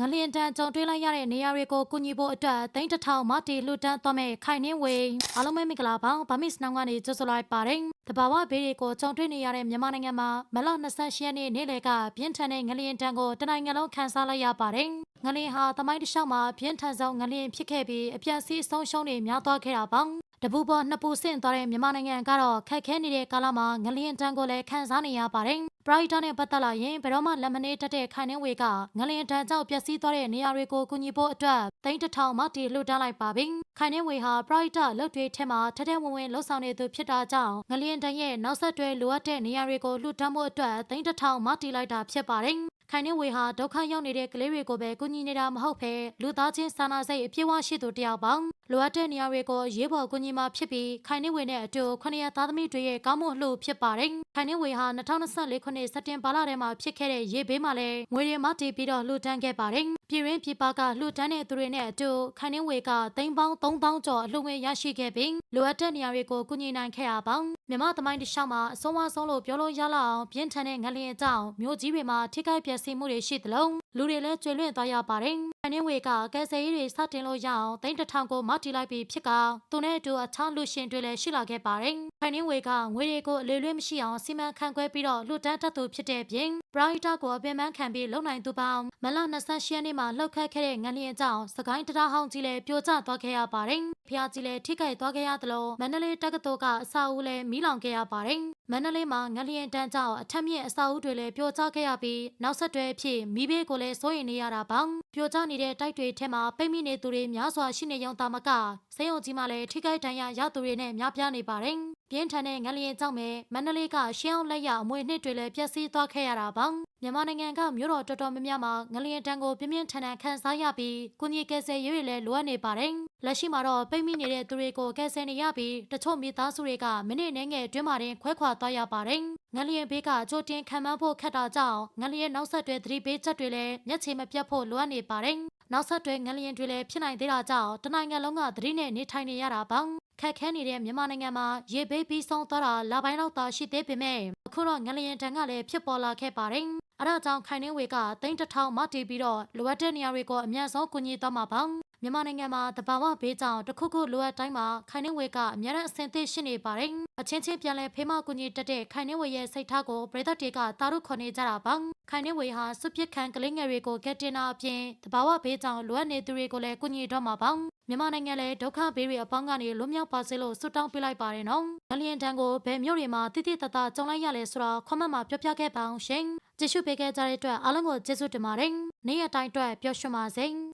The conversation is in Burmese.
ငလျင်တန်ကြုံတွေ့လိုက်ရတဲ့နေရာတွေကိုကူညီဖို့အတွက်သိန်းတစ်ထောင်မတီလှူဒန်းသွားမဲ့ခိုင်နှင်းဝေအားလုံးပဲမင်္ဂလာပါဗမစ်စနောင်းကနေကြိုဆိုလိုက်ပါတယ်တဘာဝဘေးတွေကိုကြုံတွေ့နေရတဲ့မြန်မာနိုင်ငံမှာမလ28ရက်နေ့နေ့လယ်ကပြင်းထန်တဲ့ငလျင်တန်ကိုတနိုင်ငံလုံးခန်းစားလိုက်ရပါတယ်ငလျင်ဟာသမိုင်းတစ်လျှောက်မှာပြင်းထန်ဆုံးငလျင်ဖြစ်ခဲ့ပြီးအပြတ်စီးဆုံးရှုံးတွေများသွားခဲ့တာပါ တပူပေါ်နှစ်ပူဆင့်သွားတဲ့မြန်မာနိုင်ငံကတော့ခက်ခဲနေတဲ့ကာလမှာငလျင်တန်းကိုလည်းခံစားနေရပါတယ်။ပရိုက်တာနဲ့ပတ်သက်လာရင်ဘယ်တော့မှလက်မနေတတ်တဲ့ခိုင်နှင်းဝေကငလျင်တန်းကြောင့်ပျက်စီးသွားတဲ့နေရာတွေကိုကူညီဖို့အတွက်တိန်းတစ်ထောင်မှတည်လှူဒန်းလိုက်ပါပြီ။ခိုင်နှင်းဝေဟာပရိုက်တာလုပ်တွေထဲမှာထထဝင်ဝင်လှုပ်ဆောင်နေသူဖြစ်တာကြောင့်ငလျင်တန်းရဲ့နောက်ဆက်တွဲလိုအပ်တဲ့နေရာတွေကိုလှူဒန်းဖို့အတွက်တိန်းတစ်ထောင်မှတည်လိုက်တာဖြစ်ပါတယ်။ ခိုင်နှင်းဝေဟာဒုက္ခရောက်နေတဲ့ကလေးတွေကိုပဲကူညီနေတာမဟုတ်ဘဲလူသားချင်းစာနာစိတ်အပြည့်အဝရှိသူတယောက်ပေါင်းလိုအပ်တဲ့နေရာတွေကိုရေးပေါ်ကူညီမှာဖြစ်ပြီးခိုင်နှင်းဝေနဲ့အတူခဏရသားသမီးတွေရဲ့ကောင်းမှုအလှဖြစ်ပါတယ်ခိုင်နှင်းဝေဟာ2024ခုနှစ်စက်တင်ဘာလထဲမှာဖြစ်ခဲ့တဲ့ရေဘေးမှာလည်းငွေရမတီးပြီးတော့လှူဒန်းခဲ့ပါတယ်ပြည်ရင်းပြည်ပကလှူဒန်းတဲ့သူတွေနဲ့အတူခိုင်နှင်းဝေကသိန်းပေါင်း3000ကျော်အလှူငွေရရှိခဲ့ပြီးလိုအပ်တဲ့နေရာတွေကိုကူညီနိုင်ခဲ့ရပါမြမသမိုင်းတစ်လျှောက်မှာအဆုံးအဆုံးလို့ပြောလို့ရလောက်အောင်ပြင်းထန်တဲ့ငလျင်အကြောင်းမြို့ကြီးတွေမှာထိခိုက်ပျက်စီးမှုတွေရှိသလိုလူတွေလည်းကျွေလွင့်သွားရပါတယ်။ခိုင်နှင်းဝေကကယ်ဆယ်ရေးတွေစတင်လို့ရအောင်သိန်းတစ်ထောင်ကိုမတီးလိုက်ပြီးဖြစ်ကသူနဲ့အတူအခြားလူရှင်တွေလည်းရှိလာခဲ့ပါတယ်။ခိုင်နှင်းဝေကငွေတွေကိုအလေလွဲမရှိအောင်စီမံခန့်ခွဲပြီးတော့လှူဒန်းတတ်သူဖြစ်တဲ့ပြင်ဘရိုက်တာကိုအပင်ပန်းခံပြီးလုံနိုင်သူပေါင်းမလ28ရက်နေ့မှာလှုပ်ခတ်ခဲ့တဲ့ငလျင်အကြောင်းစကိုင်းတရားဟောင်းကြီးလည်းပြိုကျသွားခဲ့ရပါတယ်။ဖျားကြီးလည်းထိခိုက်သွားခဲ့ရသလိုမန္တလေးတက္ကသိုလ်ကအစာအုပ်လည်းမီးလောင်ခဲ့ရပါတယ်။မန္တလေးမှာငလျင်တန်းကြောင့်အထက်မြင့်အစာအုပ်တွေလည်းပြိုကျခဲ့ရပြီးနောက်ဆက်တွဲအဖြစ်မိဘေးကိုလည်းစိုးရိမ်နေရတာပါ။ပြိုကျနေတဲ့တိုက်တွေထဲမှာပိတ်မိနေသူတွေများစွာရှိနေရုံသာမကစေယုံကြီးမှလည်းထိခိုက်ဒဏ်ရာရသူတွေနဲ့များပြားနေပါတယ်။ ပြင်းထန်တဲ့ငလျင်ကြောင့်ပဲမန္တလေးကရှင်းအောင်လက်ရအမွေနှစ်တွေလည်းပျက်စီးသွားခဲ့ရတာပါမြန်မာနိုင်ငံကမြို့တော်တော်တော်များများမှာငလျင်တန်းကိုပြင်းပြင်းထန်ထန်ခံစားရပြီးကုညီကယ်ဆယ်ရေးတွေလည်းလိုအပ်နေပါတယ်လက်ရှိမှာတော့ပိတ်မိနေတဲ့သူတွေကိုကယ်ဆယ်နေရပြီးတချို့မိသားစုတွေကမိနစ်နဲ့ငယ်အတွင်းမှာတင်ခွဲခွာသွားရပါတယ်ငလျင်ဘေးကကြိုတင်ခံမှန်းဖို့ခက်တာကြောင့်ငလျင်နောက်ဆက်တွဲသတိပေးချက်တွေလည်းမျက်ခြေမပြတ်ဖို့လိုအပ်နေပါတယ်နောက်ဆက်တွဲငလျင်တွေလည်းဖြစ်နိုင်သေးတာကြောင့်တနိုင်ငံလုံးကသတိနဲ့နေထိုင်နေရတာပါ ခက်ခဲနေတဲ့မြန်မာနိုင်ငံမှာရေဘေးပြီးဆုံးသွားတာလပိုင်းလောက်သာရှိသေးပေမဲ့အခုတော့ငလျင်တန်ကလည်းဖြစ်ပေါ်လာခဲ့ပါတယ်။အဲဒါကြောင့်ခိုင်နှင်းဝေကတိန်းတစ်ထောင်မတီးပြီးတော့လိုအပ်တဲ့နေရာတွေကိုအများဆုံးကူညီသွားမှာပါ။ မြန်မာနိုင်ငံမှာတဘာဝဘေးကြောင့်တစ်ခုခုလိုအပ်တိုင်းမှာခိုင်နှင်းဝေကအများနဲ့အဆင်သင့်ရှိနေပါတယ်။အချင်းချင်းပြန်လဲဖေးမကူညီတက်တဲ့ခိုင်နှင်းဝေရဲ့စိတ်ထားကိုပြည်သက်တွေကတာရုခွန်နေကြတာပါ။ခိုင်နှင်းဝေဟာစွပစ်ခံကလေးငယ်တွေကိုကက်တင်နာအပြင်တဘာဝဘေးကြောင့်လိုအပ်နေသူတွေကိုလည်းကူညီတော့မှာပါ။မြန်မာနိုင်ငံလည်းဒုက္ခဘေးတွေအပေါင်းကနေလွတ်မြောက်ပါစေလို့ဆုတောင်းပေးလိုက်ပါတယ်နော်။ငလျင်တန်းကိုဘယ်မျိုးတွေမှာတိတိတတ်တာကြုံလိုက်ရလဲဆိုတော့ခွန်မမှာပြောပြခဲ့ပါအောင်ရှင်။ကြည့်ရှုပေးခဲ့ကြတဲ့အတွက်အားလုံးကိုကျေးဇူးတင်ပါတယ်။နေ့ရက်တိုင်းအတွက်ပျော်ရွှင်ပါစေ။